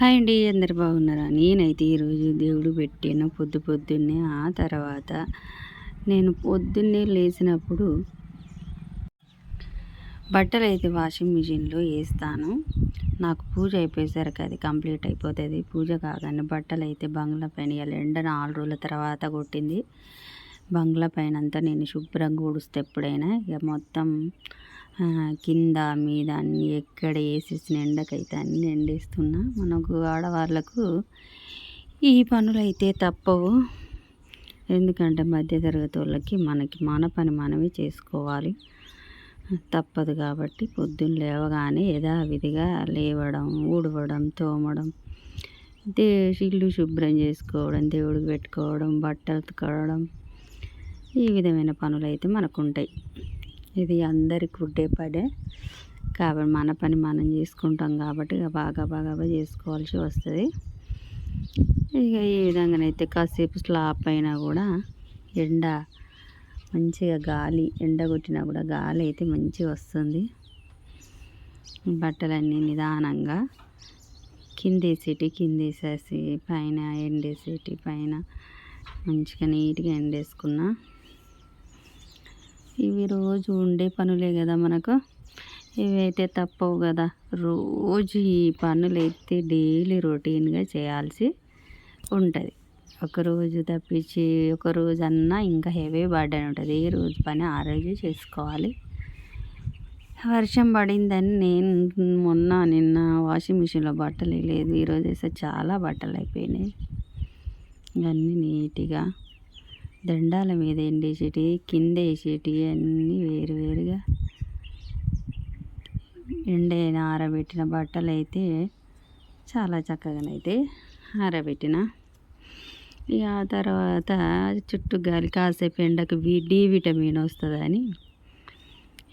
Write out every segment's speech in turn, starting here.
Hi అండి అందరు బాగున్నారా? నేనైతే ఈరోజు దేవుడు పెట్టిన పొద్దు పొద్దున్నే ఆ తర్వాత నేను పొద్దున్నే లేచినప్పుడు బట్టలు అయితే వాషింగ్ మిషన్లో వేస్తాను నాకు పూజ అయిపోయేసరికి అది కంప్లీట్ అయిపోతుంది. పూజ కాగానే బట్టలు అయితే బంగ్లా పైన ఎండ నాలుగు రోజుల తర్వాత కొట్టింది. బంగ్లా పైన అంతా నేను శుభ్రంగా ఊడుస్తే ఎప్పుడైనా ఇక మొత్తం కింద మీద అన్ని ఎక్కడ వేసేసిన ఎండకైతే అన్ని ఎండేస్తున్నా మనకు ఆడవాళ్ళకు ఈ పనులు అయితే తప్పవు. ఎందుకంటే మధ్యతరగతి వాళ్ళకి మనకి మన పని మనమే చేసుకోవాలి. తప్పదు కాబట్టి పొద్దున్న లేవగానే యథావిధిగా లేవడం ఊడవడం తోమడం దే ఇల్లు శుభ్రం చేసుకోవడం దేవుడికి పెట్టుకోవడం బట్టలు ఉతకడం ఈ విధమైన పనులు అయితే మనకు ఉంటాయి ఇది అందరికి ఉండే పడే. కాబట్టి మన పని మనం చేసుకుంటాం కాబట్టి ఇక బాగా బాగా చేసుకోవాల్సి వస్తుంది. ఇక ఈ విధంగానైతే కాసేపు స్లాప్ అయినా కూడా ఎండ మంచిగా గాలి ఎండ కొట్టినా కూడా గాలి అయితే మంచిగా వస్తుంది. బట్టలన్నీ నిదానంగా కిందేసేటి కిందేసేసి పైన ఎండేసేటి పైన మంచిగా నీట్గా ఎండేసుకున్నా ఇవి రోజు ఉండే పనులే కదా మనకు. ఇవైతే తప్పవు కదా. రోజు ఈ పనులు డైలీ రొటీన్గా చేయాల్సి ఉంటుంది. ఒకరోజు తప్పించి ఒక రోజు అన్నా ఇంకా హెవీ బర్డెన్ ఉంటుంది. ఏ రోజు పని ఆ రోజు చేసుకోవాలి. వర్షం పడిందని నేను మొన్న నిన్న వాషింగ్ మిషన్లో బట్టలు లేదు ఈరోజు వేస్తే చాలా బట్టలు అయిపోయినాయి. ఇవన్నీ నీట్గా దండాల మీద ఎండేసేటి కింద వేసేటి అన్నీ వేరు వేరుగా ఎండైన ఆరబెట్టిన బట్టలు అయితే చాలా చక్కగానైతే ఆరబెట్టిన. ఇక ఆ తర్వాత చుట్టూ గాలి కాసేపు ఎండకు డి విటమిన్ వస్తుందని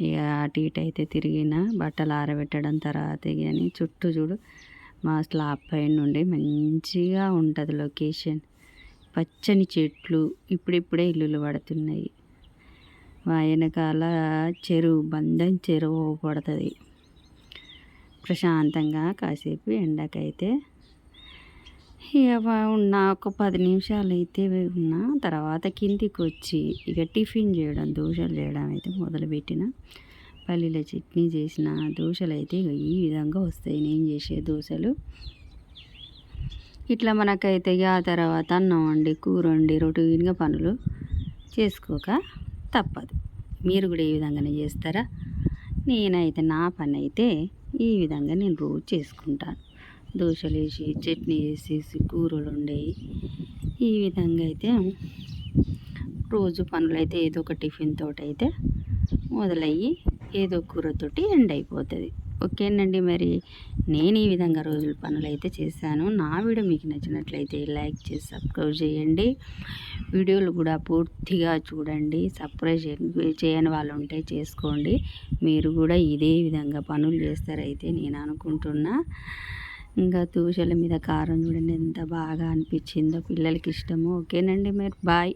ఇక అటు ఇటు అయితే తిరిగిన బట్టలు ఆరబెట్టడం తర్వాత కానీ చుట్టూ చూడు మా స్లాబ్ పైన నుండి మంచిగా ఉంటుంది లొకేషన్. పచ్చని చెట్లు ఇప్పుడిప్పుడే ఇల్లులు పడుతున్నాయి. వెనకాల చెరువు బంధం చెరువు పడుతుంది. ప్రశాంతంగా కాసేపు ఎండకైతే ఇక ఉన్న ఒక పది నిమిషాలు అయితే ఉన్న తర్వాత కిందికి వచ్చి ఇక టిఫిన్ చేయడం దోశలు చేయడం అయితే మొదలుపెట్టిన. పల్లీల చట్నీ చేసిన దోశలు అయితే ఈ విధంగా వస్తాయి. నేను చేసే దోశలు ఇట్లా మనకైతే ఆ తర్వాత అన్నం వండి కూర వండి రొటీన్గా పనులు చేసుకోక తప్పదు. మీరు కూడా ఈ విధంగానే చేస్తారా? నేనైతే నా పని అయితే ఈ విధంగా నేను రోజు చేసుకుంటాను. దోశలు వేసి చట్నీ వేసేసి కూరలు ఉండేవి ఈ విధంగా అయితే రోజు పనులు అయితే ఏదో ఒక టిఫిన్ తోటి అయితే మొదలయ్యి ఏదో కూరతోటి ఎండ్ అయిపోతుంది. ఓకేనండి మరి. నేను ఈ విధంగా రోజుల పనులు అయితే చేశాను. నా వీడియో మీకు నచ్చినట్లయితే లైక్ చేసి సబ్స్క్రైబ్ చేయండి. వీడియోలు కూడా పూర్తిగా చూడండి. సబ్స్క్రైబ్ చేయని వాళ్ళు ఉంటే చేసుకోండి. మీరు కూడా ఇదే విధంగా పనులు చేస్తారైతే నేను అనుకుంటున్నా. ఇంకా దోశల మీద కారం చూడండి. ఎంత బాగా అనిపించిందో పిల్లలకి ఇష్టము. ఓకేనండి మరి. బాయ్.